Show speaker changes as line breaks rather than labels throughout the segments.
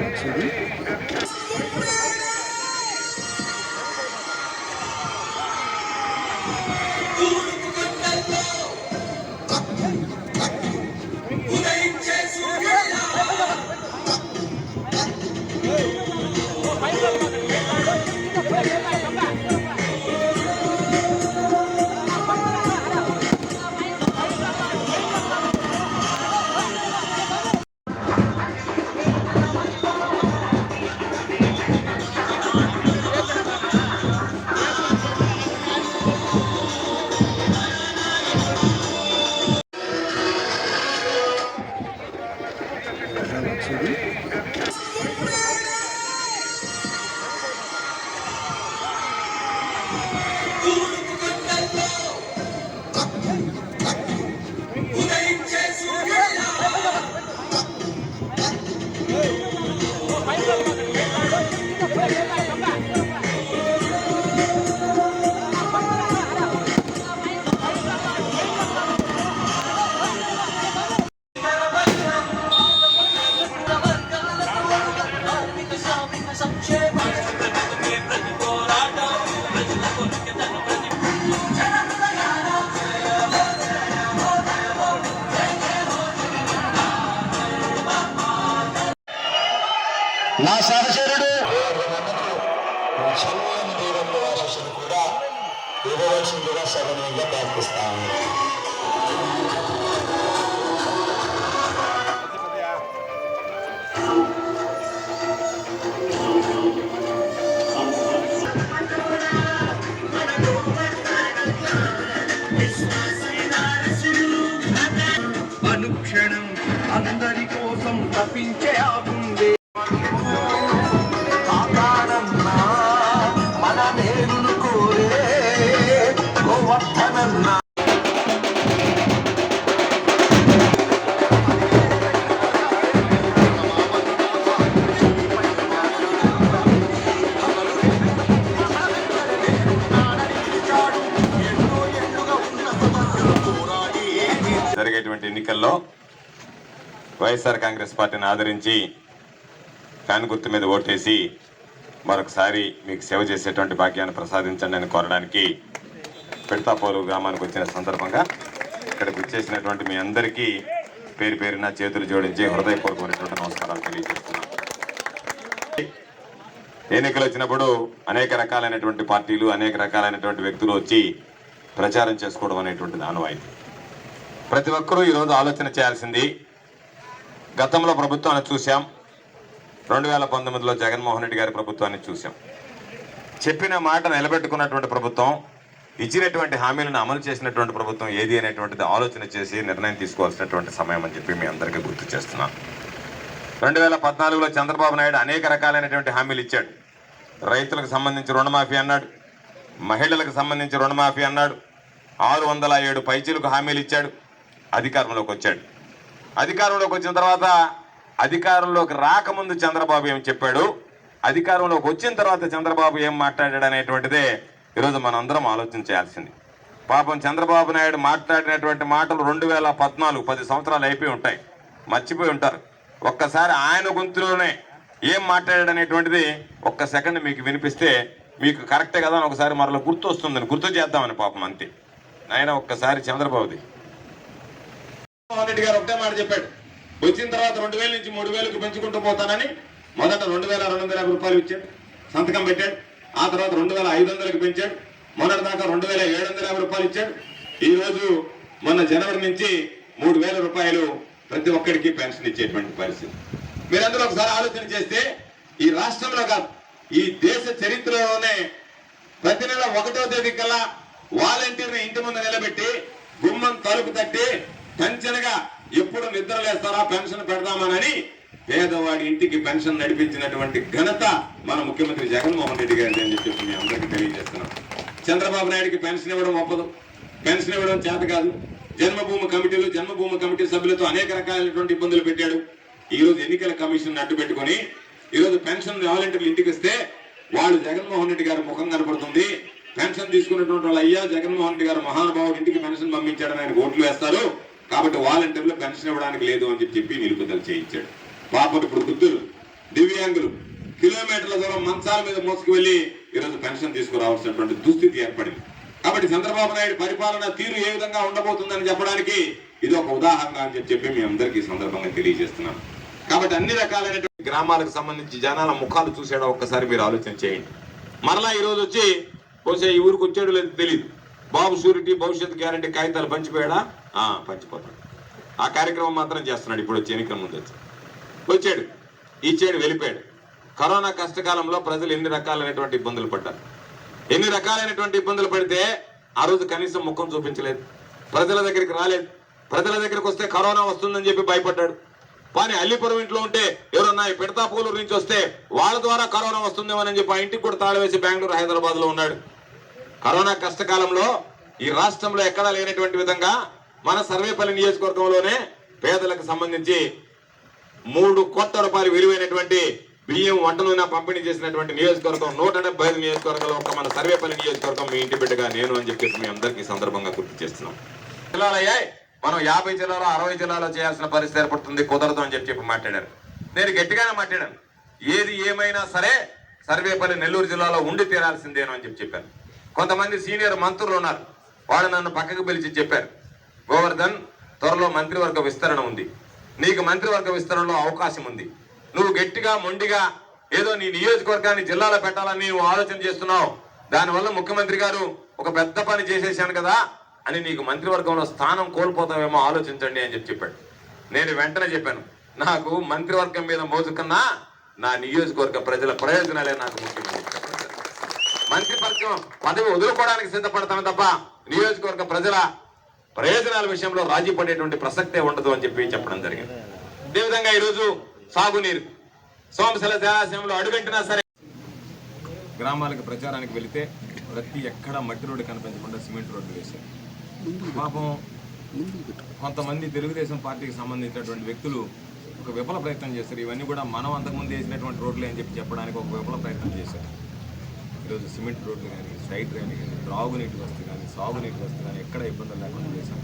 వచ్చేది వచ్చేది.
ఇవ్వవలసిందిగా సగనంగా ప్రార్థిస్తాము
అనుక్షణం అందరి కోసం తప్పించే ఆగుండే
వైఎస్ఆర్ కాంగ్రెస్ పార్టీని ఆదరించి ఫ్యాన్ గుర్తు మీద ఓటేసి మరొకసారి మీకు సేవ చేసేటువంటి భాగ్యాన్ని ప్రసాదించండి అని కోరడానికి పెడతాపోలు గ్రామానికి వచ్చిన సందర్భంగా ఇక్కడికి వచ్చేసినటువంటి మీ అందరికీ పేరు పేరున చేతులు జోడించి హృదయపూర్వకమైనటువంటి నమస్కారాలు తెలియజేస్తున్నాను. ఎన్నికలు వచ్చినప్పుడు అనేక రకాలైనటువంటి పార్టీలు అనేక రకాలైనటువంటి వ్యక్తులు వచ్చి ప్రచారం చేసుకోవడం అనేటువంటిది ఆనవాయితీ. ప్రతి ఒక్కరూ ఈరోజు ఆలోచన చేయాల్సింది గతంలో ప్రభుత్వాన్ని చూసాం రెండు వేల పంతొమ్మిదిలో జగన్మోహన్ రెడ్డి గారి ప్రభుత్వాన్ని చూసాం చెప్పిన మాట నిలబెట్టుకున్నటువంటి ప్రభుత్వం ఇచ్చినటువంటి హామీలను అమలు చేసినటువంటి ప్రభుత్వం ఏది అనేటువంటిది ఆలోచన చేసి నిర్ణయం తీసుకోవాల్సినటువంటి సమయం అని చెప్పి మీ అందరికీ గుర్తు చేస్తున్నాను రెండు వేల పద్నాలుగులో చంద్రబాబు నాయుడు అనేక రకాలైనటువంటి హామీలు ఇచ్చాడు. రైతులకు సంబంధించి రుణమాఫీ అన్నాడు. మహిళలకు సంబంధించి రుణమాఫీ అన్నాడు. ఆరు వందల ఏడు పైచీలకు హామీలు ఇచ్చాడు. అధికారంలోకి వచ్చాడు. అధికారంలోకి వచ్చిన తర్వాత అధికారంలోకి రాకముందు చంద్రబాబు ఏం చెప్పాడు? అధికారంలోకి వచ్చిన తర్వాత చంద్రబాబు ఏం మాట్లాడాడు అనేటువంటిదే ఈరోజు మనందరం ఆలోచన చేయాల్సింది. పాపం చంద్రబాబు నాయుడు మాట్లాడినటువంటి మాటలు రెండు వేల పద్నాలుగు పది సంవత్సరాలు అయిపోయి ఉంటాయి. మర్చిపోయి ఉంటారు. ఒక్కసారి ఆయన గొంతులోనే ఏం మాట్లాడాడు అనేటువంటిది ఒక్క సెకండ్ మీకు వినిపిస్తే మీకు కరెక్టే కదా అని ఒకసారి మరలా గుర్తు వస్తుందని గుర్తు చేద్దామని పాపం అంతే. ఆయన ఒక్కసారి చంద్రబాబుది. జగన్మోహన్ రెడ్డి గారు ఒకటే మాట చెప్పాడు. వచ్చిన తర్వాత రెండు వేల నుంచి మూడు వేలకు పెంచుకుంటూ పోతానని మొదట రెండు వేల రెండు వందల యాభై రూపాయలు ఇచ్చాడు. సంతకం పెట్టాడు. ఆ తర్వాత రెండు వేల ఐదు వందలకు పెంచాడు. మొన్నటి దాకా రెండు వేల ఏడు వందల యాభై రూపాయలు ఇచ్చాడు. ఈ రోజు మొన్న జనవరి నుంచి మూడు వేల రూపాయలు ప్రతి ఒక్కరికి పెన్షన్ ఇచ్చేటువంటి పరిస్థితి. మీరందరూ ఒకసారి ఆలోచన చేస్తే ఈ రాష్ట్రంలో కాదు ఈ దేశ చరిత్రలోనే ప్రతి నెల ఒకటో తేదీ కల్లా వాలంటీర్ని ఇంటి ముందు నిలబెట్టి గుమ్మం తలుపు తట్టి పెన్షన్గా ఎప్పుడు నిద్ర లేస్తారా? పెన్షన్ పెడదామనని పేదవాడి ఇంటికి పెన్షన్ నడిపించినటువంటి ఘనత మన ముఖ్యమంత్రి జగన్మోహన్ రెడ్డి గారి అని చెప్పి మేము అందరికీ తెలియజేస్తున్నాం. చంద్రబాబు నాయుడికి పెన్షన్ ఇవ్వడం ఒప్పదు పెన్షన్ ఇవ్వడం చేత కాదు. జన్మభూమి కమిటీలు జన్మభూమి కమిటీ సభ్యులతో అనేక రకాలైనటువంటి ఇబ్బందులు పెట్టాడు. ఈ రోజు ఎన్నికల కమిషన్ అడ్డు పెట్టుకొని ఈ రోజు పెన్షన్ వాలంటీర్లు ఇంటికి ఇస్తే వాళ్ళు జగన్మోహన్ రెడ్డి గారి ముఖం కనపడుతుంది. పెన్షన్ తీసుకున్నటువంటి వాళ్ళు అయ్యా జగన్మోహన్ రెడ్డి గారు మహానుభావుడు ఇంటికి పెన్షన్ పంపించాడని ఆయన ఓట్లు వేస్తారు. కాబట్టి వాలంటీర్లు పెన్షన్ ఇవ్వడానికి లేదు అని చెప్పి నిలుపుదల చేయించాడు. పాపం ఇప్పుడు వృద్ధులు దివ్యాంగులు కిలోమీటర్ల దూరం మంచాల మీద మోసుకు వెళ్ళి ఈరోజు పెన్షన్ తీసుకురావాల్సినటువంటి దుస్థితి ఏర్పడింది. కాబట్టి చంద్రబాబు నాయుడు పరిపాలన తీరు ఏ విధంగా ఉండబోతుందని చెప్పడానికి ఇది ఒక ఉదాహరణ అని చెప్పి చెప్పి మీ అందరికీ సందర్భంగా తెలియజేస్తున్నాను. కాబట్టి అన్ని రకాలైనటువంటి గ్రామాలకు సంబంధించి జనాల ముఖాలు చూసేయడం ఒక్కసారి మీరు ఆలోచన చేయండి. మరలా ఈరోజు వచ్చి బహుశా ఈ ఊరికి వచ్చాడు లేదు తెలియదు బాబు షూరిటీ భవిష్యత్ గ్యారంటీ కాగితాలు పంచిపోయాడా? ఆ, పంచిపోతాడు. ఆ కార్యక్రమం మాత్రం చేస్తున్నాడు. ఇప్పుడు వచ్చి ఎన్నికల ముందు వచ్చి. వచ్చాడు. ఇచ్చాడు వెళ్ళిపోయాడు. కరోనా కష్టకాలంలో ప్రజలు ఎన్ని రకాలైనటువంటి ఇబ్బందులు పడ్డారు? ఎన్ని రకాలైనటువంటి ఇబ్బందులు పడితే ఆ రోజు కనీసం ముఖం చూపించలేదు. ప్రజల దగ్గరికి రాలేదు. ప్రజల దగ్గరికి వస్తే కరోనా వస్తుందని చెప్పి భయపడ్డాడు. కానీ అల్లిపురం ఇంట్లో ఉంటే ఎవరన్నా ఈ పిడతాపూలూరు నుంచి వస్తే వాళ్ళ ద్వారా కరోనా వస్తుందేమని చెప్పి ఆ ఇంటికి కూడా తాళవేసి బెంగళూరు హైదరాబాద్లో ఉన్నాడు. కరోనా కష్టకాలంలో ఈ రాష్ట్రంలో ఎక్కడా లేనటువంటి విధంగా మన సర్వేపల్లి నియోజకవర్గంలోనే పేదలకు సంబంధించి మూడు కోట్ల రూపాయలు విలువైనటువంటి బియ్యం వంట నూనె పంపిణీ చేసినటువంటి నియోజకవర్గం నూట డెబ్బై ఐదు నియోజకవర్గంలో ఒక మన సర్వేపల్లి నియోజకవర్గం మీ ఇంటి బిడ్డగా నేను అని చెప్పేసి మీ అందరికీ సందర్భంగా గుర్తు చేస్తున్నాం. జిల్లాలయ్యాయి మనం యాభై జిల్లాలో అరవై జిల్లాలో చేయాల్సిన పరిస్థితి ఏర్పడుతుంది కుదరదు అని చెప్పి చెప్పి మాట్లాడారు. నేను గట్టిగానే మాట్లాడాను. ఏది ఏమైనా సరే సర్వేపల్లి నెల్లూరు జిల్లాలో ఉండి తీరాల్సిందేనో అని చెప్పి చెప్పాను. కొంతమంది సీనియర్ మంత్రులు ఉన్నారు. వాళ్ళు నన్ను పక్కకు పిలిచి చెప్పారు. గోవర్ధన్ త్వరలో మంత్రివర్గ విస్తరణ ఉంది. నీకు మంత్రివర్గ విస్తరణలో అవకాశం ఉంది. నువ్వు గట్టిగా మొండిగా ఏదో నీ నియోజకవర్గాన్ని జిల్లాలో పెట్టాలని నువ్వు ఆలోచన చేస్తున్నావు. దానివల్ల ముఖ్యమంత్రి గారు ఒక పెద్ద పని చేసేసాను కదా అని నీకు మంత్రివర్గంలో స్థానం కోల్పోతావేమో ఆలోచించండి అని చెప్పి చెప్పాడు. నేను వెంటనే చెప్పాను నాకు మంత్రివర్గం మీద మోజుకన్నా నా నియోజకవర్గ ప్రజల ప్రయోజనాలే నాకు ముఖ్యమని మంత్రి పదవి వదులుకోవడానికి సిద్ధపడతాను తప్ప నియోజకవర్గ ప్రజల ప్రయోజనాల విషయంలో రాజీ పడేటువంటి ప్రసక్తే ఉండదు అని చెప్పి చెప్పడం జరిగింది. అదేవిధంగా ఈరోజు సాగునీరు సోమశల జలాశయంలో అడుగంటినా సరే గ్రామాలకు ప్రచారానికి వెళితే ప్రతి ఎక్కడ మట్టి రోడ్డు కనిపించకుండా సిమెంట్ రోడ్డు వేశారు. పాపం కొంతమంది తెలుగుదేశం పార్టీకి సంబంధించినటువంటి వ్యక్తులు ఒక విఫల ప్రయత్నం చేశారు. ఇవన్నీ కూడా మనం అంతకుముందు వేసినటువంటి రోడ్లే అని చెప్పి చెప్పడానికి ఒక విఫల ప్రయత్నం చేశారు. ఈరోజు సిమెంట్ రోడ్లు కానీ స్ట్రైట్ డ్రైన్ కానీ త్రాగునీటి వస్తు కానీ సాగునీటి వస్తు కానీ ఎక్కడ ఇబ్బందులు లేకుండా చేశాం.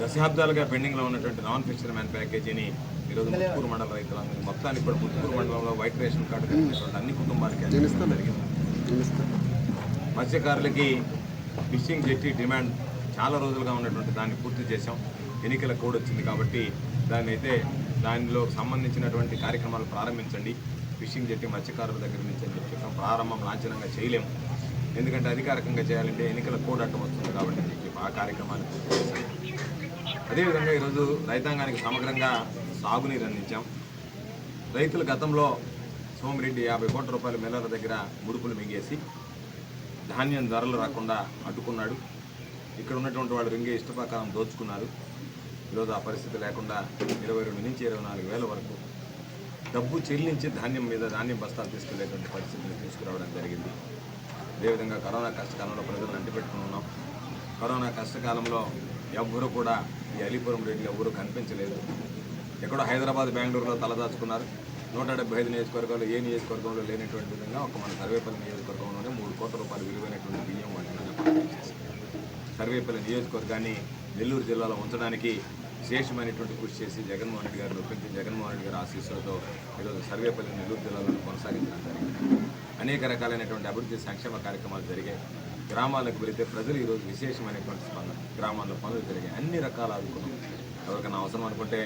దశాబ్దాలుగా పెండింగ్లో ఉన్నటువంటి నాన్ ఫిషర్ మ్యాన్ ప్యాకేజీని ఈరోజు ముత్తుకూరు మండల రైతులందరికీ మొత్తానికి కూడా ముత్తుకూరు మండలంలో వైట్ రేషన్ కార్డు కలిగినటువంటి అన్ని కుటుంబాలకి అందించడం జరిగింది. మత్స్యకారులకి ఫిషింగ్ జెట్టి డిమాండ్ చాలా రోజులుగా ఉన్నటువంటి దాన్ని పూర్తి చేశాం. ఎన్నికల కోడ్ వచ్చింది కాబట్టి దాన్ని అయితే దానిలో సంబంధించినటువంటి కార్యక్రమాలు ప్రారంభించండి. ఫిషింగ్ జెట్టి మత్స్యకారుల దగ్గర నుంచి అని చెప్పి ప్రారంభం లాంఛనంగా చేయలేము. ఎందుకంటే అధికారికంగా చేయాలంటే ఎన్నికల కోడ్ అడ్డం వస్తుంది కాబట్టి అని చెప్పి ఆ కార్యక్రమాన్ని పూర్తి చేశాం అదేవిధంగా ఈరోజు రైతాంగానికి సమగ్రంగా సాగునీరు అందించాం. రైతులు గతంలో సోమిరెడ్డి యాభై కోట్ల రూపాయల మిల్లర్ల దగ్గర ముడుపులు మింగేసి ధాన్యం ధరలు రాకుండా అడ్డుకున్నాడు. ఇక్కడ ఉన్నటువంటి వాళ్ళు రింగే ఇష్టప్రకారం దోచుకున్నారు. ఈరోజు ఆ పరిస్థితి లేకుండా ఇరవై రెండు నుంచి ఇరవై నాలుగు వేల వరకు డబ్బు చెల్లించి ధాన్యం మీద ధాన్యం బస్తాలు తీసుకెళ్ళేటువంటి పరిస్థితిని తీసుకురావడం జరిగింది. అదేవిధంగా కరోనా కష్టకాలంలో ప్రజలను అంటిపెట్టుకుని ఉన్నాం కరోనా కష్టకాలంలో ఎవ్వరూ కూడా ఈ అలీపురం రేట్లు ఎవ్వరూ కనిపించలేదు. ఎక్కడో హైదరాబాద్ బెంగళూరులో తలదాచుకున్నారు. నూట డెబ్బై ఐదు నియోజకవర్గాలు ఏ నియోజకవర్గంలో లేనటువంటి విధంగా ఒక మన సర్వేపల్లి నియోజకవర్గంలోనే మూడు కోట్ల రూపాయలు విలువైనటువంటి బియ్యం వాటిని సర్వేపల్లి నియోజకవర్గాన్ని నెల్లూరు జిల్లాలో ఉంచడానికి విశేషమైనటువంటి కృషి చేసి జగన్మోహన్ రెడ్డి గారు ఒప్పించి జగన్మోహన్ రెడ్డి గారి ఆశీస్సులతో ఈరోజు సర్వేపల్లి నెల్లూరు జిల్లాలో కొనసాగించడం జరిగింది. అనేక రకాలైనటువంటి అభివృద్ధి సంక్షేమ కార్యక్రమాలు జరిగాయి. గ్రామాలకు వెళితే ప్రజలు ఈరోజు విశేషమైనటువంటి స్పందన గ్రామాల్లో పనులు జరిగాయి. అన్ని రకాల ఆదుకున్నాం ఎవరికైనా అవసరం అనుకుంటే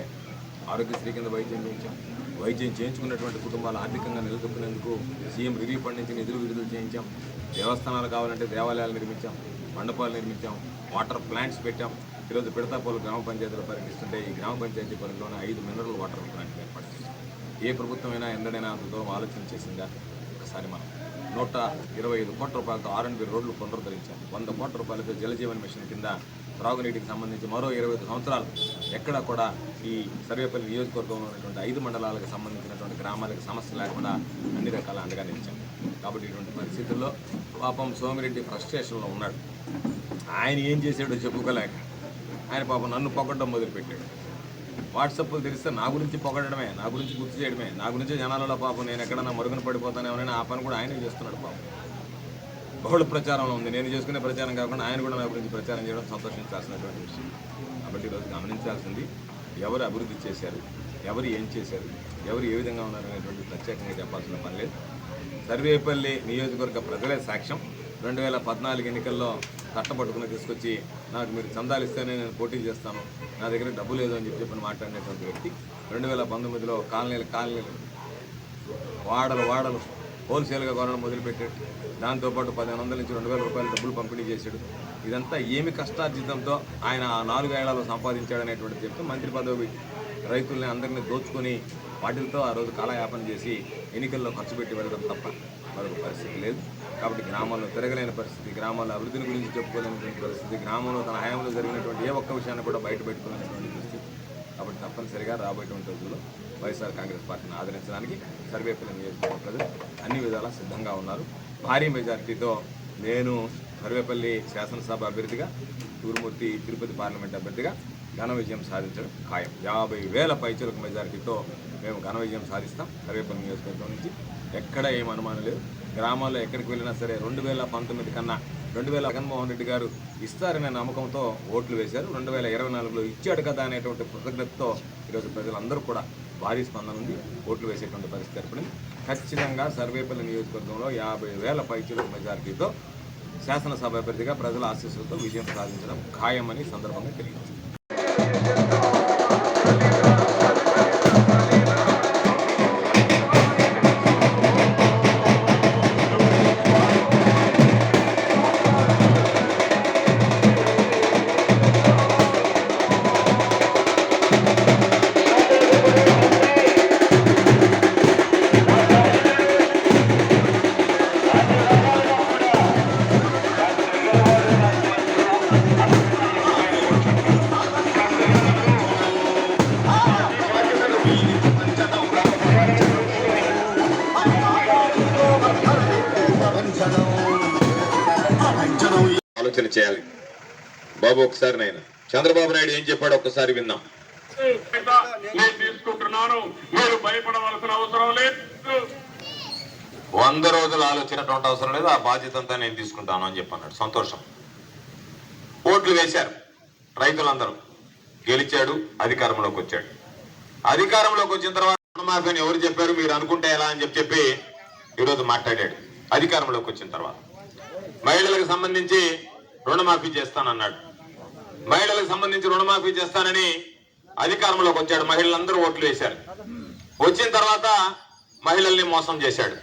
ఆరోగ్యశ్రీ కింద వైద్యం చేయించాం. వైద్యం చేయించుకున్నటువంటి కుటుంబాలు ఆర్థికంగా నిలదొక్కునేందుకు సీఎం రిలీఫ్ ఫండ్ నుంచి నిధులు విడుదల చేయించాం. దేవస్థానాలు కావాలంటే దేవాలయాలు నిర్మించాం. మండపాలు నిర్మించాం. వాటర్ ప్లాంట్స్ పెట్టాం. ఈరోజు పిడతాపోలు గ్రామ పంచాయతీలో పర్యటిస్తుంటే ఈ గ్రామ పంచాయతీ పరిధిలోనే ఐదు మినరల్ వాటర్ ప్లాంట్లు ఏర్పాటు చేసింది ఏ ప్రభుత్వమైనా ఎందడైనా అంత దూరం ఆలోచన చేసిందా? ఒకసారి మనం నూట ఇరవై ఐదు కోట్ల రూపాయలతో ఆర్ఎండ్బి రోడ్లు పునరుద్ధరించాం వంద కోట్ల రూపాయలతో జలజీవన్ మిషన్ కింద త్రాగునీటికి సంబంధించి మరో ఇరవై ఐదు సంవత్సరాలు ఎక్కడ కూడా ఈ సర్వేపల్లి నియోజకవర్గంలో ఉన్నటువంటి ఐదు మండలాలకు సంబంధించినటువంటి గ్రామాలకు సమస్య లేకుండా అన్ని రకాల అండగా నిలిచాం కాబట్టి ఇటువంటి పరిస్థితుల్లో పాపం సోమిరెడ్డి ఫ్రస్ట్రేషన్లో ఉన్నాడు. ఆయన ఏం చేశాడో చెప్పుకోలేక ఆయన పాపం నన్ను పొగడడం మొదలుపెట్టాడు. వాట్సాప్లు తెరిస్తే నా గురించి పొగడమే నా గురించి గుర్తు చేయడమే నా గురించి జనాలలో పాపం నేను ఎక్కడన్నా మరుగున పడిపోతానేమోనని ఆ పని కూడా ఆయనే చేస్తున్నాడు పాపం. బహుళ ప్రచారంలో ఉంది. నేను చేసుకునే ప్రచారం కాకుండా ఆయన కూడా నా గురించి ప్రచారం చేయడం సంతోషించాల్సినటువంటి విషయం. కాబట్టి ఈరోజు గమనించాల్సింది ఎవరు అభివృద్ధి చేశారు ఎవరు ఏం చేశారు ఎవరు ఏ విధంగా ఉన్నారు అనేటువంటి ప్రత్యేకంగా చెప్పాల్సిన పని లేదు. సర్వేపల్లి నియోజకవర్గ ప్రజలే సాక్ష్యం. రెండు వేల పద్నాలుగు ఎన్నికల్లో కట్టపట్టుకుని తీసుకొచ్చి నాకు మీరు చందాలు ఇస్తేనే నేను పోటీ చేస్తాను. నా దగ్గర డబ్బు లేదు అని చెప్పి చెప్పని మాట్లాడినటువంటి వ్యక్తి రెండు వేల పంతొమ్మిదిలో కాలనీలు కాలనీలు వాడలు వాడలు హోల్సేల్గా కొనడం మొదలుపెట్టాడు. దాంతోపాటు పదిహేను వందల నుంచి రెండు వేల రూపాయలు డబ్బులు పంపిణీ చేశాడు. ఇదంతా ఏమి కష్టార్జితంతో ఆయన ఆ నాలుగు ఏళ్ళలో సంపాదించాడనేటువంటి చెప్తూ మంత్రి పదవి రైతుల్ని అందరినీ దోచుకొని వాటితో ఆ రోజు కాలయాపన చేసి ఎన్నికల్లో ఖర్చు పెట్టి వెళ్ళడం తప్ప మరొక పరిస్థితి లేదు. కాబట్టి గ్రామాల్లో తిరగలేని పరిస్థితి గ్రామాల అభివృద్ధిని గురించి చెప్పుకోలేనటువంటి పరిస్థితి గ్రామంలో తన హయాంలో జరిగినటువంటి ఏ ఒక్క విషయాన్ని కూడా బయట పెట్టుకోలేనటువంటి పరిస్థితి కాబట్టి తప్పనిసరిగా రాబోయేటువంటి రోజుల్లో వైఎస్ఆర్ కాంగ్రెస్ పార్టీని ఆదరించడానికి సర్వేపల్లి నియోజకవర్గ ప్రజలు అన్ని విధాలా సిద్ధంగా ఉన్నారు. భారీ మెజారిటీతో నేను సర్వేపల్లి శాసనసభ అభ్యర్థిగా తూరుమూర్తి తిరుపతి పార్లమెంట్ అభ్యర్థిగా ఘన విజయం సాధించడం ఖాయం. యాభై వేల పైచలకు మెజారిటీతో మేము ఘన విజయం సాధిస్తాం సర్వేపల్లి నియోజకవర్గం నుంచి. ఎక్కడ ఏం అనుమానం లేదు. గ్రామాల్లో ఎక్కడికి వెళ్ళినా సరే రెండు వేల పంతొమ్మిది కన్నా రెండు వేల జగన్మోహన్ రెడ్డి గారు ఇస్తారనే నమ్మకంతో ఓట్లు వేశారు. రెండు వేల ఇరవై నాలుగులో ఇచ్చాడు కదా అనేటువంటి కృతజ్ఞతతో ఈరోజు ప్రజలందరూ కూడా భారీ స్పందన ఉంది. ఓట్లు వేసేటువంటి పరిస్థితి ఏర్పడింది. ఖచ్చితంగా సర్వేపల్లి నియోజకవర్గంలో యాభై వేల పైచుల మెజారిటీతో శాసనసభ అభ్యర్థిగా ప్రజల ఆశీస్సులతో విజయం సాధించడం ఖాయమని సందర్భంగా తెలియజేస్తారు ఆలోచన చేయాలి. బాబు ఒకసారి నాయన. చంద్రబాబు నాయుడు ఏం చెప్పాడు ఒక్కసారి విందాం
నేను తీసుకుంటున్నాను. మీరు భయపడవలసిన అవసరం లేదు.
వంద రోజులు ఆలోచనటువంటి అవసరం లేదు. ఆ బాధ్యత అంతా నేను తీసుకుంటాను అని చెప్పన్నాడు. సంతోషం. ఓట్లు వేశారు. రైతులందరూ. గెలిచాడు. అధికారంలోకి వచ్చాడు. అధికారంలోకి వచ్చిన తర్వాత రుణమాఫీ ఎవరు చెప్పారు? మీరు అనుకుంటే ఎలా అని చెప్పి చెప్పి ఈరోజు మాట్లాడాడు. అధికారంలోకి వచ్చిన తర్వాత. మహిళలకు సంబంధించి రుణమాఫీ చేస్తానన్నాడు. మహిళలకు సంబంధించి రుణమాఫీ చేస్తానని అధికారంలోకి వచ్చాడు. మహిళలందరూ ఓట్లు వేశారు. వచ్చిన తర్వాత మహిళల్ని మోసం చేశాడు.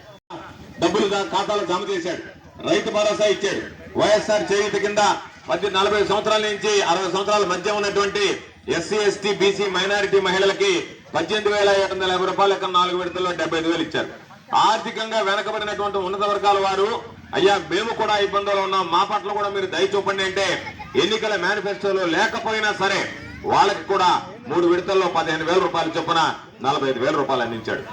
డబ్బులు దా- ఖాతాలో జమ చేశాడు. రైతు భరోసా ఇచ్చాడు. వైఎస్ఆర్ చేయుత కింద మధ్య నలభై సంవత్సరాల నుంచి అరవై సంవత్సరాల మధ్య ఉన్నటువంటి ఎస్సీ ఎస్టీ బీసీ మైనారిటీ మహిళలకి పద్దెనిమిది వేల ఏడు వందల యాభై రూపాయల నాలుగు విడతల్లో డెబ్బై ఐదు వేలు ఇచ్చారు. ఆర్థికంగా వెనకబడినటువంటి ఉన్నత వర్గాల వారు అయ్యా మేము కూడా ఇబ్బందులు ఉన్నాం. మా పట్ల కూడా మీరు దయ చూపండి అంటే ఎన్నికల మేనిఫెస్టోలో లేకపోయినా సరే వాళ్ళకి కూడా మూడు విడతల్లో పదిహేను వేల రూపాయలు చొప్పున నలభై ఐదు వేల రూపాయలు అందించాడు.